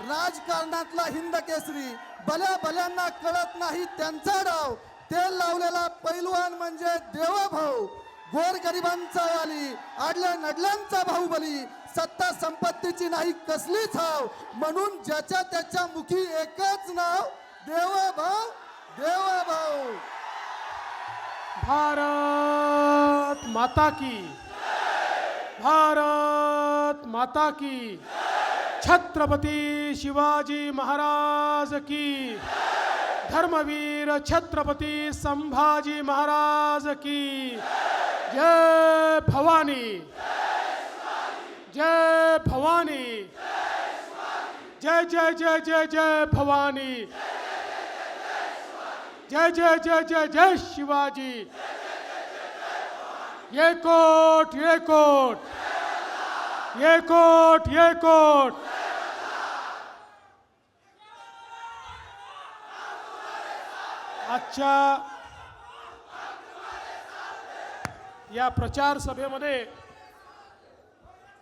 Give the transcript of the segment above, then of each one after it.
राजकारणातला हिंद केसरी. भल्या भल्यांना कळत नाही त्यांचा डाव. तेल लावलेला पैलवान म्हणजे देवाभाऊ. गोरगरिबांचा वाली आडल्या नडल्यांचा बाहुबली. सत्ता संपत्तीची नाही कसलीच हाव. म्हणून ज्याच्या त्याच्या मुखी एकच नाव देवाभाऊ देवाभाऊ. भारत माता की. भारत माता की. छत्रपती शिवाजी महाराज की। धर्मवीर छत्रपती संभाजी महाराज की। जय भवानी। जय भवानी। जय जय जय जय जय भवानी। जय जय जय जय जय शिवाजी। ये कोट ये कोट। ये कोट ये कोट। आजच्या या प्रचार सभेमध्ये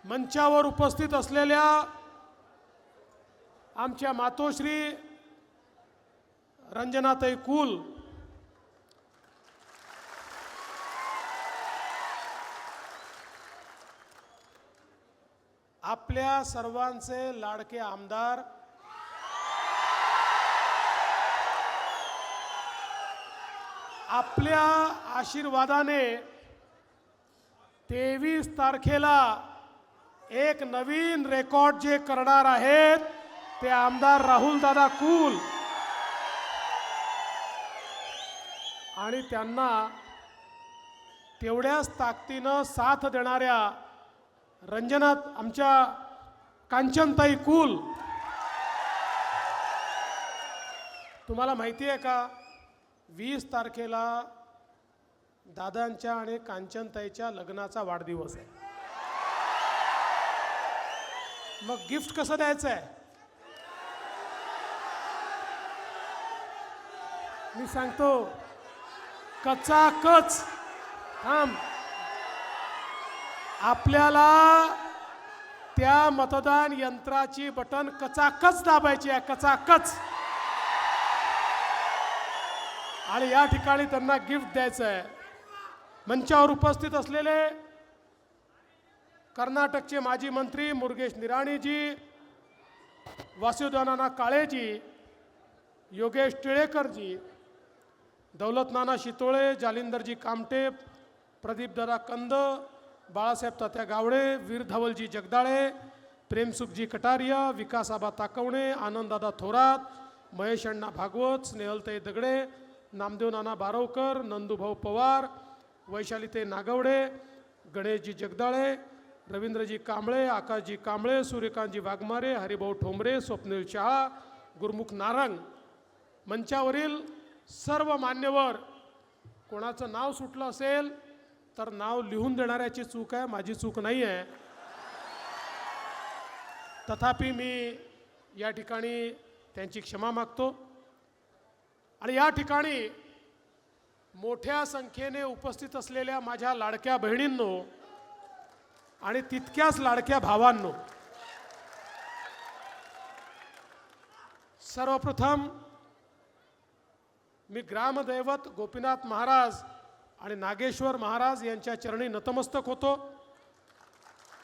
मंचावर उपस्थित असलेल्या आमच्या मातोश्री रंजनाताई कुल आपल्या सर्वांचे लाडके आमदार आपल्या आशीर्वादाने तेवीस तारखेला एक नवीन रेकॉर्ड जे करणार आहेत ते आमदार राहुल दादा कुल. आणि त्यांना तेवढ्याच ताकदीनं साथ देणाऱ्या रंजनात आमच्या कांचनताई कुल. तुम्हाला माहिती आहे का वीस तारखेला दादांच्या आणि कांचनताईच्या लग्नाचा वाढदिवस आहे. मग गिफ्ट कसं द्यायचं आहे? मी सांगतो कचा कच थांब. आपल्याला त्या मतदान यंत्राची बटन कचाकच दाबायची आहे कचाकच. आणि या ठिकाणी त्यांना गिफ्ट द्यायचं आहे मंचावर उपस्थित असलेले कर्नाटकचे माजी मंत्री मुरुगेश निराणीजी वासुदेवनाना काळेजी योगेश टिळेकरजी दौलतनाना शितोळे जालिंदरजी कामटे प्रदीपदादा कंद बाळासाहेब तात्या गावडे वीर धवलजी जगदाळे प्रेमसुखजी कटारिया विकासाबा ताकवणे आनंददादा थोरात महेश अण्णा भागवत स्नेहलताई दगडे नामदेव नाना बारवकर नंदूभाऊ पवार वैशालिते नागवडे गणेशजी जगदाळे रवींद्रजी कांबळे आकाशजी कांबळे सूर्यकांतजी वाघमारे हरिभाऊ ठोंबरे स्वप्नील शहा गुरमुख नारंग मंचावरील सर्व मान्यवर. कोणाचं नाव सुटलं असेल तर नाव लिहून देणाऱ्याची चूक आहे माझी चूक नाही आहे तथापि मी या ठिकाणी त्यांची क्षमा मागतो. आणि या ठिकाणी मोठ्या संख्येने उपस्थित असलेल्या माझ्या लाडक्या बहिणींनो आणि तितक्याच लाडक्या भावांनो सर्वप्रथम मी ग्रामदैवत गोपीनाथ महाराज आणि नागेश्वर महाराज यांच्या चरणी नतमस्तक होतो.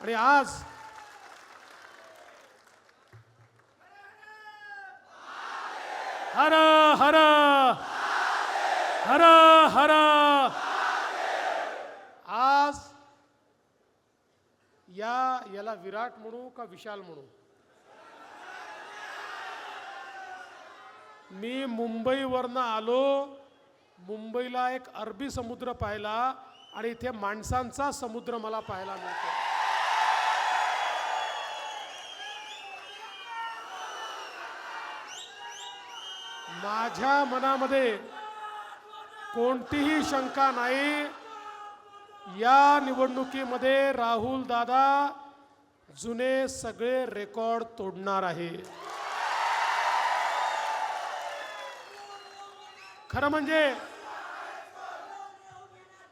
आणि आज हर हर हर हर। आज या याला विराट म्हणू का विशाल म्हणू? मी मुंबईवरनं आलो मुंबईला एक अरबी समुद्र पाहिला आणि इथे माणसांचा समुद्र मला पाहायला मिळतो. माझ्या मनामध्ये कोणतीही शंका नाही. या निवडणुकीमध्ये राहुल दादा जुने सगळे रेकॉर्ड तोडणार आहे. खरं म्हणजे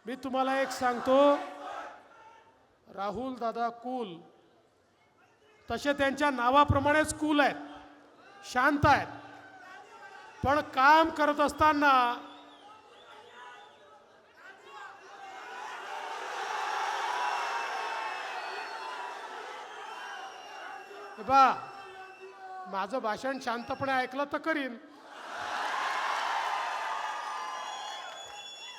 मी तुम्हाला एक सांगतो राहुल दादा कुल तसे त्यांच्या नावाप्रमाणेच कुल आहेत. शांत आहेत. पण काम करत असताना बाबा बा माझं भाषण शांतपणे ऐकलं तर करीन.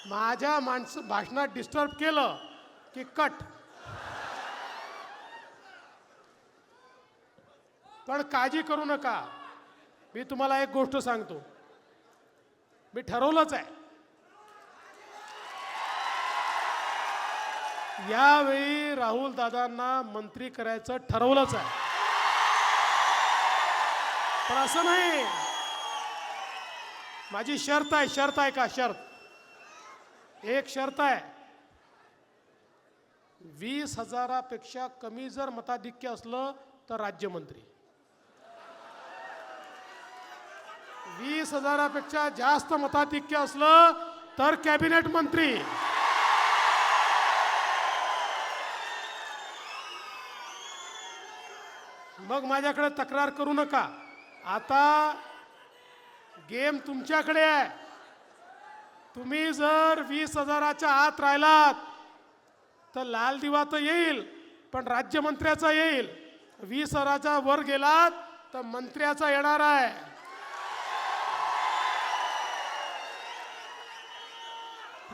माझ्या माणसं भाषणात डिस्टर्ब केलं की कट पण काळजी करू नका. मी तुम्हाला एक गोष्ट सांगतो. मी ठरवलंच आहे. यावेळी राहुल दादांना मंत्री करायचं ठरवलंच आहे. पण असं नाही. माझी शर्त आहे शर्त आहे का? शर्त. एक शर्त आहे. वीस हजारापेक्षा कमी जर मताधिक्य असलं तर राज्यमंत्री. वीस हजारापेक्षा जास्त मताधिक्य असलं तर कॅबिनेट मंत्री. मग माझ्याकडे तक्रार करू नका. आता गेम तुमच्याकडे आहे. तुम्ही जर वीस हजाराच्या आत राहिलात तर लाल दिवा तर येईल पण राज्यमंत्र्याचा येईल. वीस हजाराच्या वर गेलात तर मंत्र्याचा येणार आहे.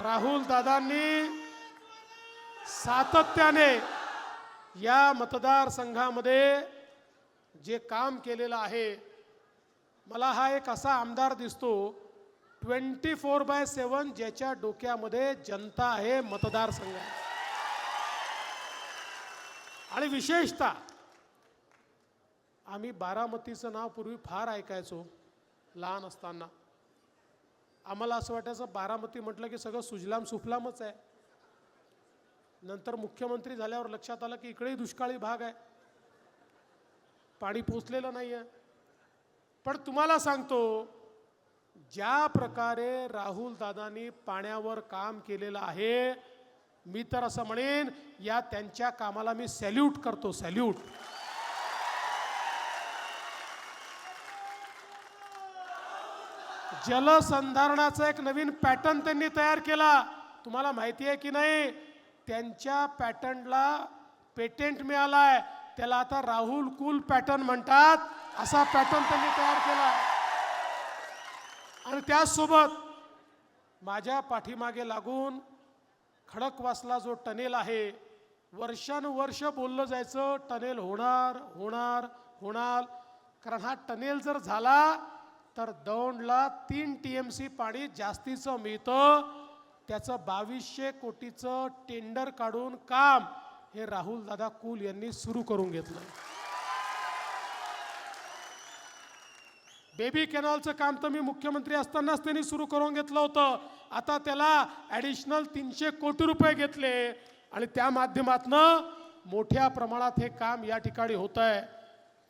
राहुल दादांनी सातत्याने या मतदारसंघामध्ये जे काम केलेलं आहे मला हा एक असा आमदार दिसतो ट्वेंटी फोर बाय सेवन ज्याच्या डोक्यामध्ये जनता आहे मतदारसंघ. आणि विशेषतः आम्ही बारामतीचं नाव पूर्वी फार ऐकायचो लहान असताना. आम्हाला असं वाटायचं बारामती म्हटलं की सगळं सुजलाम सुफलामच आहे. नंतर मुख्यमंत्री झाल्यावर लक्षात आलं की इकडेही दुष्काळी भाग आहे. पाणी पोचलेलं नाही आहे पण तुम्हाला सांगतो ज्या प्रकारे राहुल दादांनी पाण्यावर काम केलेलं आहे मी तर असं म्हणेन या त्यांच्या कामाला मी सॅल्यूट करतो सॅल्यूट. जलसंधारणाचा एक नवीन पॅटर्न त्यांनी तयार केला. तुम्हाला माहिती आहे की नाही त्यांच्या पॅटर्नला पेटेंट मिळालाय. त्याला आता राहुल कुल पॅटर्न म्हणतात. असा पॅटर्न त्यांनी तयार केला. आणि त्याचसोबत माझ्या पाठीमागे लागून खडकवासला जो टनेल आहे वर्षानुवर्ष बोललं जायचं टनेल होणार होणार होणार. कारण हा टनेल जर झाला तर दौंडला तीन टी एम सी पाणी जास्तीचं मिळतं. त्याचं बावीसशे कोटीचं टेंडर काढून काम हे राहुल दादा कुल यांनी सुरू करून घेतलं. बेबी कॅनॉलचं काम तर मी मुख्यमंत्री असतानाच त्यांनी सुरू करून घेतलं होतं. आता त्याला ॲडिशनल तीनशे कोटी रुपये घेतले. आणि त्या माध्यमातनं मोठ्या प्रमाणात हे काम या ठिकाणी होत आहे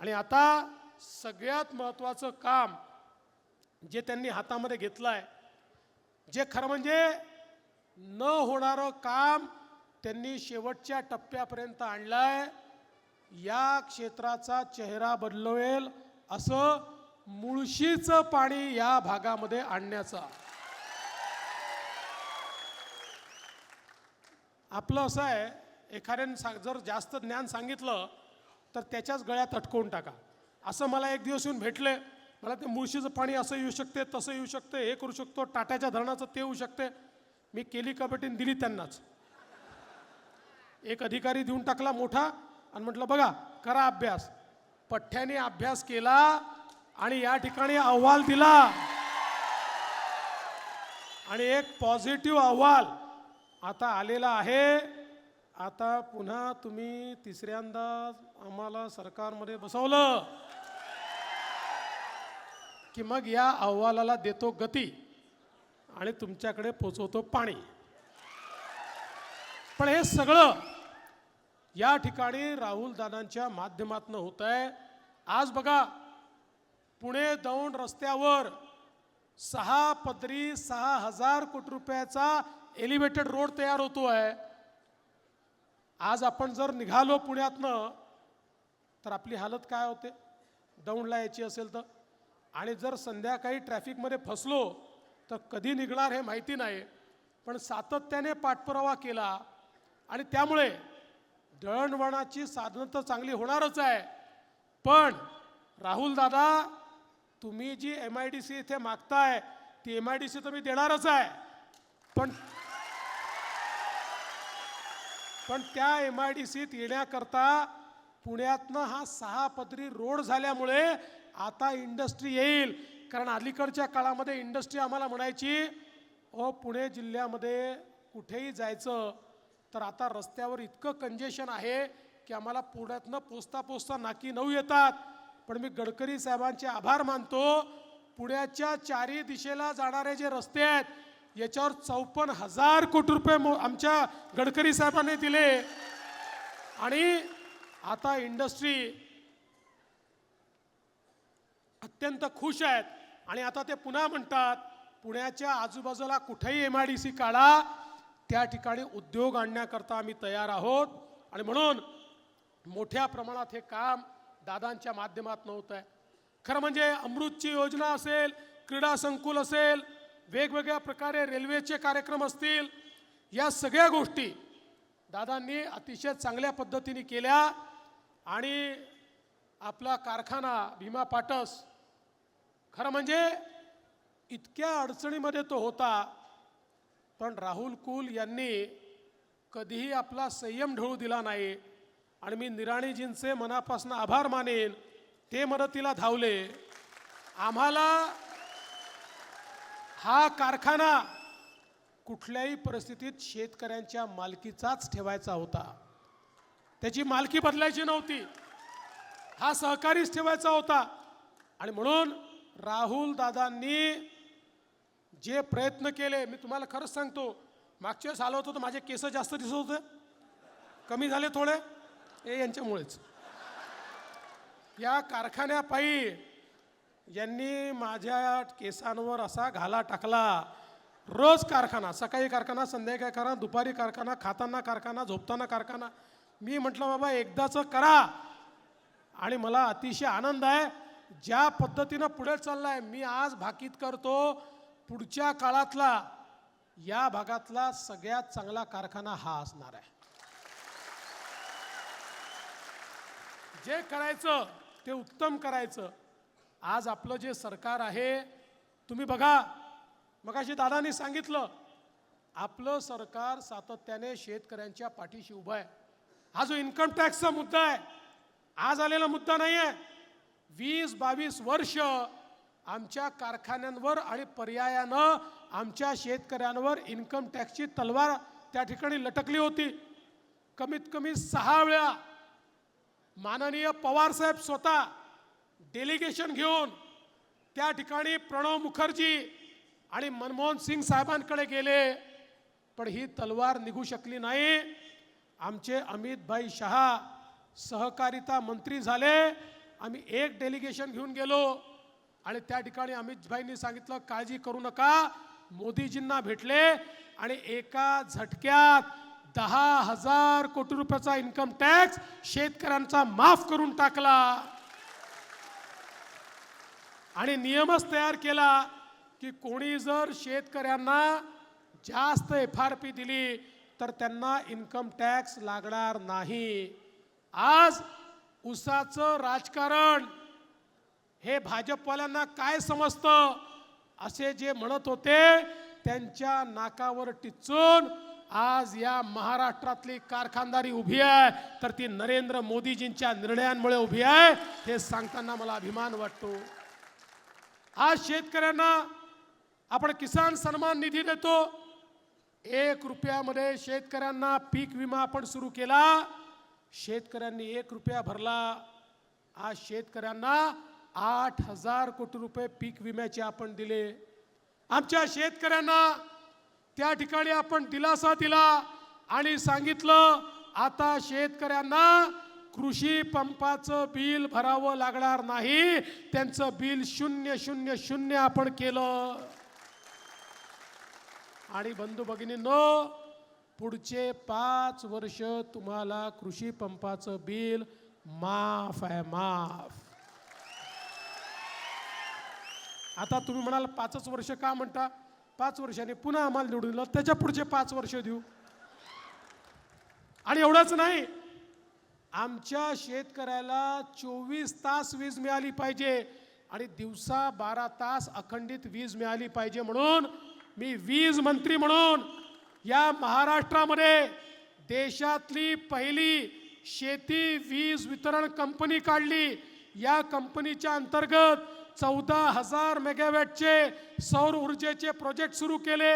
आणि आता सगळ्यात महत्त्वाचं काम जे त्यांनी हातामध्ये घेतलं आहे जे खरं म्हणजे न होणारं काम त्यांनी शेवटच्या टप्प्यापर्यंत आणलं आहे या क्षेत्राचा चेहरा बदलवेल असं मुळशीचं पाणी या भागामध्ये आणण्याचा. आपलं असं आहे एखाद्याने सांग जर जास्त ज्ञान सांगितलं तर त्याच्याच गळ्यात अटकवून टाका. असं मला एक दिवस येऊन भेटले मला ते मुळशीचं पाणी असं येऊ शकते तसं येऊ शकते हे करू शकतो टाट्याच्या धरणाचं ते येऊ शकते. मी केली कबड्डीने दिली त्यांनाच. एक अधिकारी देऊन टाकला मोठा आणि म्हटलं बघा करा अभ्यास. पठ्ठ्याने अभ्यास केला आणि या ठिकाणी अहवाल दिला. आणि एक पॉझिटिव्ह अहवाल आता आलेला आहे. आता पुन्हा तुम्ही तिसऱ्यांदा आम्हाला सरकारमध्ये बसवलं. की मग या अहवालाला देतो गती आणि तुमच्याकडे पोचवतो पाणी. पण हे सगळं या ठिकाणी राहुल दादांच्या माध्यमातून होत आहे आज बघा पुणे दौंड रस्त्यावर सहा पदरी सहा हजार कोटी रुपयाचा एलिव्हेटेड रोड तयार होतो आहे आज आपण जर निघालो पुण्यातनं तर आपली हालत काय होते? दौंडला यायची असेल तर. आणि जर संध्याकाळी ट्रॅफिकमध्ये फसलो तर कधी निघणार हे माहिती नाही. पण सातत्याने पाठपुरावा केला. आणि त्यामुळे दळणवळणाची साधनं तर चांगली होणारच आहे. पण राहुल दादा तुम्ही G M I D C इथे मागताय ती एम आय डी सी तर मी देणारच आहे. पण पण त्या एम आय डी सीत येण्याकरता पुण्यातनं हा सहा पदरी रोड झाल्यामुळे आता इंडस्ट्री येईल. कारण अलीकडच्या काळामध्ये इंडस्ट्री आम्हाला म्हणायची अ पुणे जिल्ह्यामध्ये कुठेही जायचं तर आता रस्त्यावर इतकं कंजेशन आहे की आम्हाला पुण्यातनं पोचता पोचता नाकी नऊ येतात. पण मी गडकरी साहेबांचे आभार मानतो. पुण्याच्या चारी दिशेला जाणारे जे रस्ते आहेत याच्यावर चौपन्न हजार कोटी रुपये आमच्या गडकरी साहेबांनी दिले. आणि आता इंडस्ट्री अत्यंत खुश आहेत. आणि आता ते पुन्हा म्हणतात पुण्याच्या आजूबाजूला कुठेही एम आय डी सी काढा त्या ठिकाणी उद्योग आणण्याकरता आम्ही तयार आहोत. आणि म्हणून मोठ्या प्रमाणात हे काम दादांच्या माध्यमातून होत आहे. खरं म्हणजे अमृतची योजना असेल क्रीडा संकुल असेल वेगवेगळ्या प्रकारे रेल्वेचे कार्यक्रम असतील या सगळ्या गोष्टी दादांनी अतिशय चांगल्या पद्धतीने केल्या आणि आपला कारखाना भीमा पाटस खरं म्हणजे इतक्या अडचणीमध्ये तो होता. पण राहुल कुल यांनी कधीही आपला संयम ढळू दिला नाही. आणि मी निराणीजींचे मनापासून आभार मानेन. ते मदतीला धावले. आम्हाला हा कारखाना कुठल्याही परिस्थितीत शेतकऱ्यांच्या मालकीचाच ठेवायचा होता. त्याची मालकी बदलायची नव्हती. हा सहकारीच ठेवायचा होता. आणि म्हणून राहुल दादांनी जे प्रयत्न केले मी तुम्हाला खरंच सांगतो मागच्या वेळेस आलो होतो तर माझे केस जास्त दिसत होते. कमी झाले थोडे. हे यांच्यामुळेच. या कारखान्यापायी यांनी माझ्या केसांवर असा घाला टाकला रोज कारखाना सकाळी कारखाना संध्याकाळी कारखाना दुपारी कारखाना खाताना कारखाना झोपताना कारखाना. मी म्हटलं बाबा एकदाचं करा. आणि मला अतिशय आनंद आहे ज्या पद्धतीनं पुढे चाललाय मी आज भाकीत करतो पुढच्या काळातला या भागातला सगळ्यात चांगला कारखाना हा असणार आहे. जे करायचं ते उत्तम करायचं. आज आपलं जे सरकार आहे तुम्ही बघा मगाशी दादानी सांगितलं आपलं सरकार सातत्याने शेतकऱ्यांच्या पाठीशी उभं आहे. हा जो इन्कम टॅक्सचा मुद्दा आहे आज आलेला मुद्दा नाही आहे वीस बावीस वर्ष आमच्या कारखान्यांवर आणि पर्यायानं आमच्या शेतकऱ्यांवर इन्कम टॅक्सची तलवार त्या ठिकाणी लटकली होती. कमीत कमी सहा वेळा माननीय पवार साहेब स्वतः डेलिगेशन घेऊन त्या ठिकाणी प्रणव मुखर्जी आणि मनमोहन सिंग साहेबांकडे गेले. पण ही तलवार निघू शकली नाही. आमचे अमितभाई शहा सहकारिता मंत्री झाले. आम्ही एक डेलिगेशन घेऊन गेलो. आणि त्या ठिकाणी अमितभाईंनी सांगितलं काळजी करू नका. मोदीजींना भेटले आणि एका झटक्यात दहा हजार कोटी रुपयाचा इन्कम टॅक्स शेतकऱ्यांचा माफ करून टाकला. आणि नियमच तयार केला की कोणी जर शेतकऱ्यांना जास्त एफ आर पी दिली तर त्यांना इन्कम टॅक्स लागणार नाही. आज उसाचं राजकारण हे भाजपवाल्यांना काय समजतं? असे जे म्हणत होते त्यांच्या नाकावर टिचून आज या महाराष्ट्रातली कारखानदारी उभी आहे तर ती नरेंद्र मोदीजींच्या निर्णयांमुळे उभी आहे हे सांगताना मला अभिमान वाटतो. आज शेतकऱ्यांना आपण किसान सन्मान निधी देतो. एक रुपयामध्ये शेतकऱ्यांना पीक विमा आपण सुरू केला. शेतकऱ्यांनी एक रुपया भरला. आज शेतकऱ्यांना आठ हजार कोटी रुपये पीक विम्याचे आपण दिले. आमच्या शेतकऱ्यांना त्या ठिकाणी आपण दिलासा दिला आणि सांगितलं आता शेतकऱ्यांना कृषी पंपाचं बिल भरावं लागणार नाही. त्यांचं बिल शून्य शून्य शून्य आपण केलं. आणि बंधू भगिनींनो पुढचे पाच वर्ष तुम्हाला कृषी पंपाचं बिल माफ आहे माफ. आता तुम्ही म्हणाल पाचच वर्ष का म्हणता? पाच वर्षांनी पुन्हा आम्हाला निवडून दिलं. त्याच्या पुढचे पाच वर्ष देऊ. आणि एवढंच नाही आमच्या शेतकऱ्याला चोवीस तास वीज मिळाली पाहिजे आणि दिवसा बारा तास अखंडित वीज मिळाली पाहिजे म्हणून मी वीज मंत्री म्हणून या महाराष्ट्रामध्ये देशातली पहिली शेती वीज वितरण कंपनी काढली. या कंपनीच्या अंतर्गत चौदा हजार मेगावॅटचे सौर ऊर्जेचे प्रोजेक्ट सुरू केले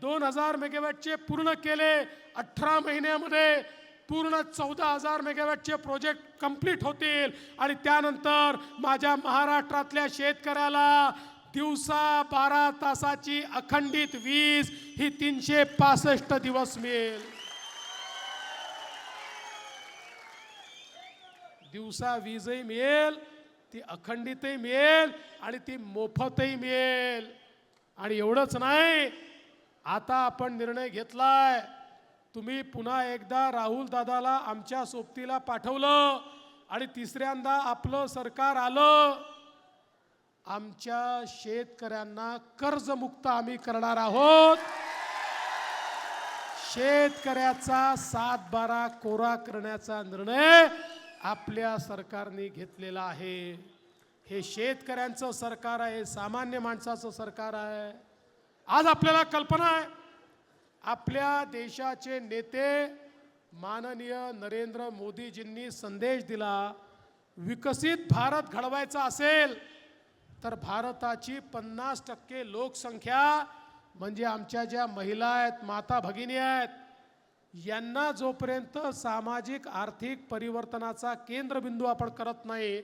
दोन हजार मेगावॅटचे पूर्ण केले अठरा महिन्यामध्ये पूर्ण चौदा हजार मेगावॅटचे प्रोजेक्ट कंप्लीट होतील. आणि त्यानंतर माझ्या महाराष्ट्रातल्या शेतकऱ्याला दिवसा बारा तासाची अखंडित वीज ही तीनशे पासष्ट दिवस मिळेल. दिवसा वीजही मिळेल ती अखंडितही मिळेल आणि ती मोफतही मिळेल. आणि एवढंच नाही आता आपण निर्णय घेतलाय. तुम्ही पुन्हा एकदा राहुल दादाला आमच्या सोबतीला पाठवलं आणि तिसऱ्यांदा आपलं सरकार आलं. आमच्या शेतकऱ्यांना कर्जमुक्त आम्ही करणार आहोत. शेतकऱ्याचा सात बारा कोरा करण्याचा निर्णय आपल्या सरकारने घेतलेला आहे. हे शेतकऱ्यांचं सरकार आहे सामान्य माणसाचं सरकार आहे. आज आपल्याला कल्पना आहे आपल्या देशाचे नेते माननीय नरेंद्र मोदीजींनी संदेश दिला विकसित भारत घडवायचा असेल तर भारताची पन्नास टक्के लोकसंख्या म्हणजे आमच्या ज्या महिला आहेत माता भगिनी आहेत यांना जोपर्यंत सामाजिक आर्थिक परिवर्तनाचा केंद्रबिंदू आपण करत नाही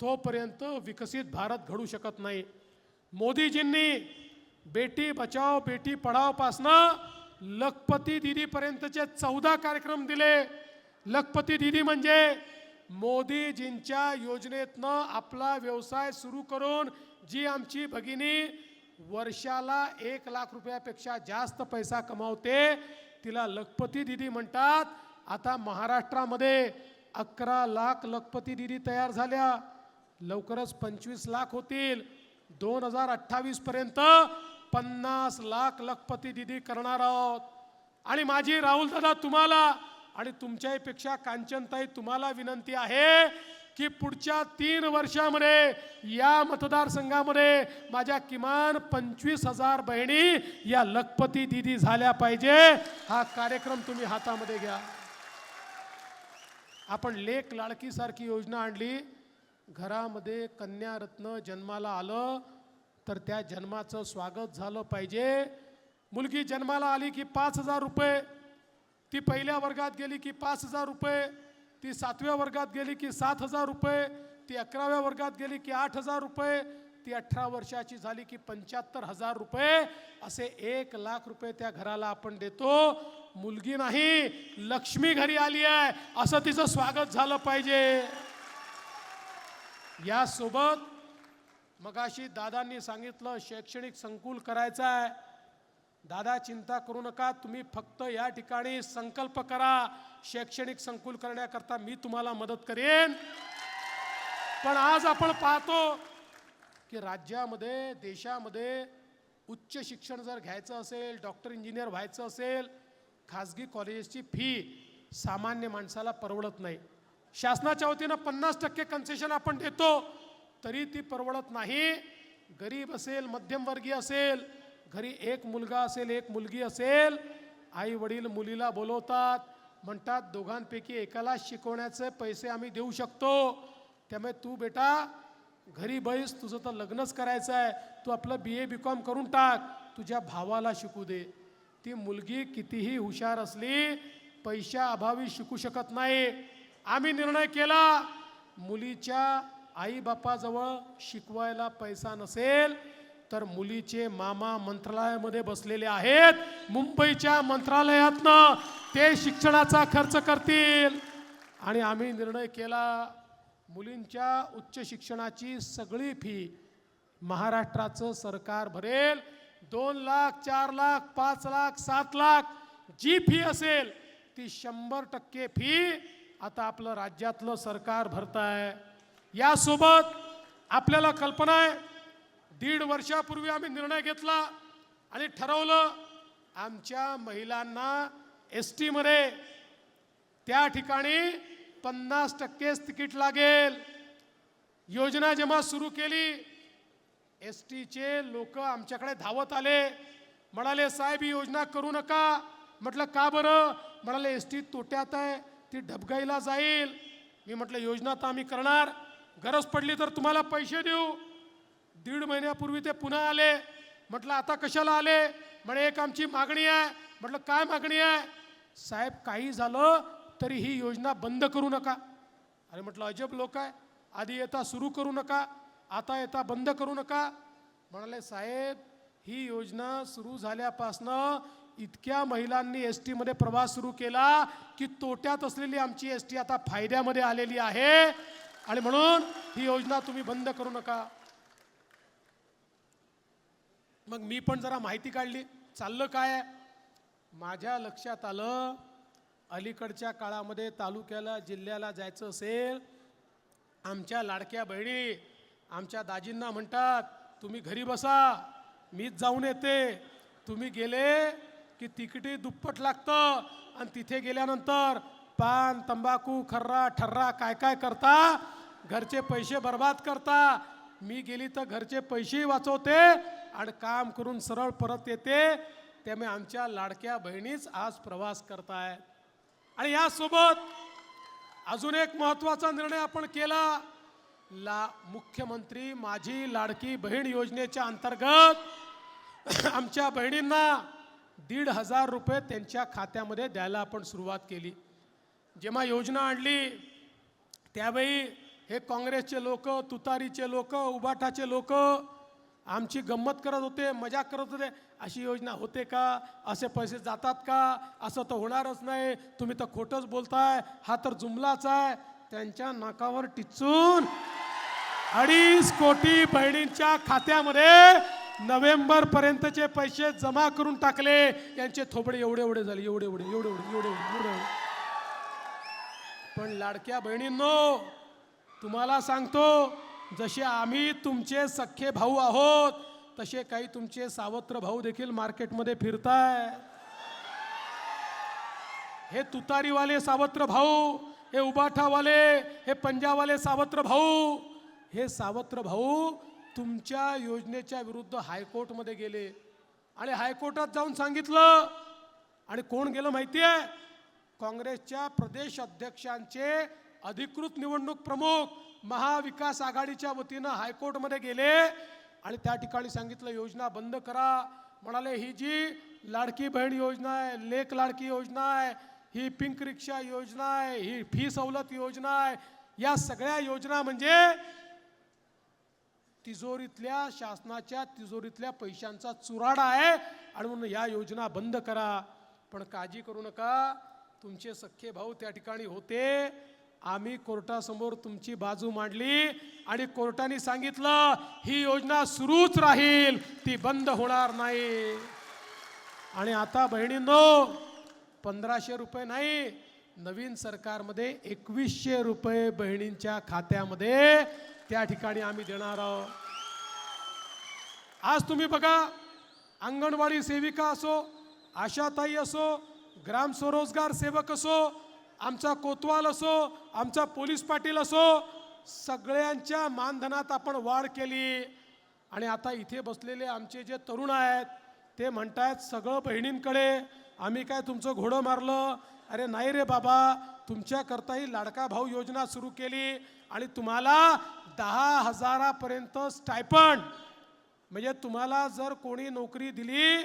तोपर्यंत विकसित भारत घडू शकत नाही. मोदीजींनी बेटी बचाओ बेटी पढावपासनं लखपती दिदीपर्यंतचे चौदा कार्यक्रम दिले. लखपती दिदी म्हणजे मोदीजींच्या योजनेतनं आपला व्यवसाय सुरू करून जी आमची भगिनी वर्षाला एक लाख रुपयापेक्षा जास्त पैसा कमावते तिला लखपती दिदी म्हणतात. आता महाराष्ट्रामध्ये अकरा लाख लखपती दिदी तयार झाल्या. लवकरच पंचवीस लाख होतील. दोन हजार अठ्ठावीसपर्यंत पन्नास लाख लखपती दिदी करणार आहोत. आणि माझी राहुल दादा तुम्हाला आणि तुमच्याहीपेक्षा कांचनताई तुम्हाला विनंती आहे. की पुढच्या तीन वर्षामध्ये या मतदारसंघामध्ये माझ्या किमान पंचवीस हजार बहिणी या लखपती दिदी झाल्या पाहिजे. हा कार्यक्रम तुम्ही हातामध्ये घ्या. आपण लेख लाडकीसारखी योजना आणली. घरामध्ये कन्या रत्न जन्माला आलं तर त्या जन्माचं स्वागत झालं पाहिजे. मुलगी जन्माला आली की पाच हजार रुपये. ती पहिल्या वर्गात गेली की पाच हजार रुपये. ती सातव्या वर्गात गेली की सात हजार रुपये ती अकराव्या वर्गात गेली की आठ हजार रुपये ती अठरा वर्षाची झाली की पंच्याहत्तर हजार रुपये. असे एक लाख रुपये त्या घराला आपण देतो. मुलगी नाही लक्ष्मी घरी आली आहे. असं तिचं स्वागत झालं पाहिजे. यासोबत मगाशी दादांनी सांगितलं शैक्षणिक संकुल करायचं आहे. दादा चिंता करू नका. तुम्ही फक्त या ठिकाणी संकल्प करा. शैक्षणिक संकुल करण्याकरता मी तुम्हाला मदत करेन. पण आज आपण पाहतो की राज्यामध्ये देशामध्ये उच्च शिक्षण जर घ्यायचं असेल डॉक्टर इंजिनियर व्हायचं असेल खाजगी कॉलेजेसची फी सामान्य माणसाला परवडत नाही. शासनाच्या वतीनं पन्नास टक्के कन्सेशन आपण देतो तरी ती परवडत नाही. गरीब असेल मध्यमवर्गीय असेल घरी एक मुलगा असेल एक मुलगी असेल आई वडील मुलीला बोलवतात म्हणतात दोघांपैकी एकाला शिकवण्याचे पैसे आम्ही देऊ शकतो. त्यामुळे तू बेटा घरी बैस तुझं तर लग्नच करायचं आहे. तू आपलं बी ए बी कॉम करून टाक. तुझ्या भावाला शिकू दे. ती मुलगी कितीही हुशार असली पैशा अभावी शिकू शकत नाही. आम्ही निर्णय केला मुलीच्या आईबापाजवळ शिकवायला पैसा नसेल तर मुलीचे मामा मंत्रालयामध्ये बसलेले आहेत. मुंबईच्या मंत्रालयातनं ते शिक्षणाचा खर्च करतील. आणि आम्ही निर्णय केला मुलींच्या उच्च शिक्षणाची सगळी फी महाराष्ट्राचं सरकार भरेल. दोन लाख चार लाख पाच लाख सात लाख जी फी असेल ती शंभर टक्के फी आता आपलं राज्यातलं सरकार भरत आहे यासोबत आपल्याला कल्पना आहे दीड वर्षापूर्वी आम्ही निर्णय घेतला आणि ठरवलं आमच्या महिलांना एस टीमध्ये त्या ठिकाणी पन्नास टक्केच तिकीट लागेल. योजना जेव्हा सुरू केली एस टीचे लोक आमच्याकडे धावत आले. म्हणाले साहेब ही योजना करू नका. म्हटलं का बरं? म्हणाले एस टी तोट्यात आहे ती ढबगाईला जाईल. मी म्हटलं योजना तर आम्ही करणार. गरज पडली तर तुम्हाला पैसे देऊ. दीड महिन्यापूर्वी ते पुन्हा आले. म्हटलं आता कशाला आले? म्हणे एक आमची मागणी आहे. म्हटलं काय मागणी आहे? साहेब काही झालं तरी ही योजना बंद करू नका. अरे म्हटलं अजब लोक आहे. आधी येता सुरू करू नका. आता येता बंद करू नका. म्हणाले साहेब ही योजना सुरू झाल्यापासनं इतक्या महिलांनी एस टीमध्ये प्रवास सुरू केला की तोट्यात असलेली आमची एस टी आता फायद्यामध्ये आलेली आहे आणि म्हणून ही योजना तुम्ही बंद करू नका. मग मी पण जरा माहिती काढली. चाललं काय? माझ्या लक्षात आलं अलीकडच्या काळामध्ये तालुक्याला जिल्ह्याला जायचं असेल आमच्या लाडक्या बहिणी आमच्या दाजींना म्हणतात तुम्ही घरी बसा मीच जाऊन येते. तुम्ही गेले की तिकिटी दुप्पट लागतं आणि तिथे गेल्यानंतर पान तंबाखू खर्रा ठर्रा काय काय करता? घरचे पैसे बर्बाद करता. मी गेली तर घरचे पैसेही वाचवते आणि काम करून सरळ परत येते त्यामुळे आमच्या लाडक्या बहिणीच आज प्रवास करतायत आणि यासोबत अजून एक महत्त्वाचा निर्णय आपण केला. ला मुख्यमंत्री माझी लाडकी बहीण योजनेच्या अंतर्गत आमच्या बहिणींना दीड हजार रुपये त्यांच्या खात्यामध्ये द्यायला आपण सुरुवात केली. जेव्हा योजना आणली त्यावेळी हे काँग्रेसचे लोक तुतारीचे लोक उबाठाचे लोक आमची गंमत करत होते मजाक करत होते अशी योजना होते का? असे पैसे जातात का? असं तर होणारच नाही. तुम्ही तर खोटंच बोलताय. हा तर जुमलाच आहे. त्यांच्या नाकावर टिचून अडीच कोटी बहिणींच्या खात्यामध्ये नोव्हेंबर पर्यंतचे पैसे जमा करून टाकले. यांचे थोबडे एवढे एवढे झाले एवढे एवढे एवढे एवढे एवढे एवढे. पण लाडक्या बहिणींनो तुम्हाला सांगतो जसे आम्ही तुमचे सख्खे भाऊ आहोत तसे काही तुमचे सावत्र भाऊ देखील मार्केटमध्ये फिरताय. हे तुतारीवाले सावत्र भाऊ हे उबाठावाले हे पंजावाले सावत्र भाऊ हे सावत्र भाऊ तुमच्या योजनेच्या विरुद्ध हायकोर्टमध्ये गेले. आणि हायकोर्टात जाऊन सांगितलं आणि कोण गेलं माहिती आहे काँग्रेसच्या प्रदेश अध्यक्षांचे अधिकृत निवडणूक प्रमुख महाविकास आघाडीच्या वतीनं हायकोर्टमध्ये गेले आणि त्या ठिकाणी सांगितलं योजना बंद करा. म्हणाले ही जी लाडकी बहीण योजना आहे लेख लाडकी योजना आहे ही पिंक रिक्षा योजना आहे ही फी सवलत योजना आहे या सगळ्या योजना म्हणजे तिजोरीतल्या शासनाच्या तिजोरीतल्या पैशांचा चुराडा आहे आणि म्हणून या योजना बंद करा. पण काळजी करू नका तुमचे सख्खे भाऊ त्या ठिकाणी होते. आम्ही कोर्टासमोर तुमची बाजू मांडली आणि कोर्टाने सांगितलं ही योजना सुरूच राहील ती बंद होणार नाही. आणि आता बहिणींनो पंधराशे रुपये नाही नवीन सरकारमध्ये एकवीसशे रुपये बहिणींच्या खात्यामध्ये त्या ठिकाणी आम्ही देणार आहोत. आज तुम्ही बघा अंगणवाडी सेविका असो आशाताई असो ग्राम स्वरोजगार सेवक असो आमचा कोतवाल असो आमचा पोलीस पाटील असो सगळ्यांच्या मानधनात आपण वाढ केली. आणि आता इथे बसलेले आमचे जे तरुण आहेत ते म्हणतायत सगळं बहिणींकडे आम्ही काय तुमचं घोडं मारलं? अरे नाही रे बाबा तुमच्याकरताही लाडका भाऊ योजना सुरू केली आणि तुम्हाला दहा हजारापर्यंत स्टायपंड. म्हणजे तुम्हाला जर कोणी नोकरी दिली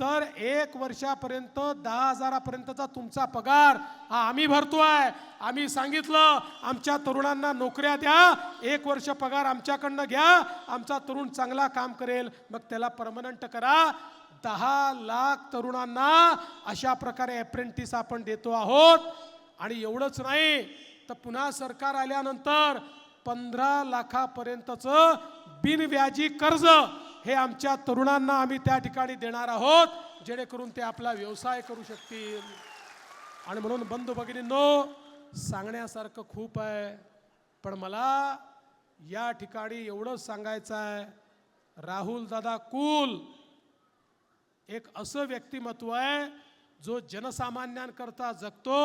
तर एक वर्षापर्यंत दहा हजारापर्यंतचा तुमचा पगार हा आम्ही भरतोय. आम्ही सांगितलं आमच्या तरुणांना नोकऱ्या द्या एक वर्ष पगार आमच्याकडनं घ्या आमचा तरुण चांगला काम करेल. मग त्याला परमनंट करा. दहा लाख तरुणांना अशा प्रकारे अप्रेंटिस आपण देतो आहोत. आणि एवढंच नाही तर पुन्हा सरकार आल्यानंतर पंधरा लाखापर्यंतचं बिनव्याजी कर्ज हे आमच्या तरुणांना आम्ही त्या ठिकाणी देणार आहोत जेणेकरून ते आपला व्यवसाय करू शकतील. आणि म्हणून बंधू भगिनींनो सांगण्यासारखं खूप आहे पण मला या ठिकाणी एवढंच सांगायचं आहे राहुल दादा कुल एक असं व्यक्तिमत्व आहे जो जनसामान्यांकरता जगतो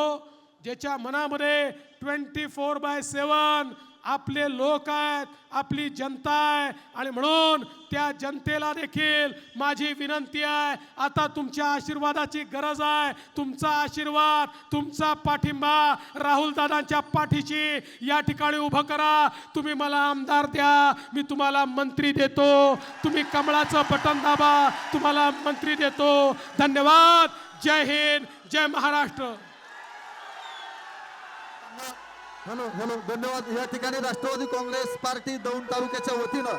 ज्याच्या मनामध्ये ट्वेंटी फोर बाय सेवन आपले लोक आहेत आपली जनता आहे. आणि म्हणून त्या जनतेला देखील माझी विनंती आहे आता तुमच्या आशीर्वादाची गरज आहे. तुमचा आशीर्वाद तुमचा पाठिंबा राहुल दादांच्या पाठीशी या ठिकाणी उभं करा. तुम्ही मला आमदार द्या मी तुम्हाला मंत्री देतो. तुम्ही कमळाचं बटन दाबा तुम्हाला मंत्री देतो. धन्यवाद. जय हिंद जय महाराष्ट्र. हॅलो हॅलो धन्यवाद. या ठिकाणी राष्ट्रवादी काँग्रेस पार्टी दौंड तालुक्याच्या वतीनं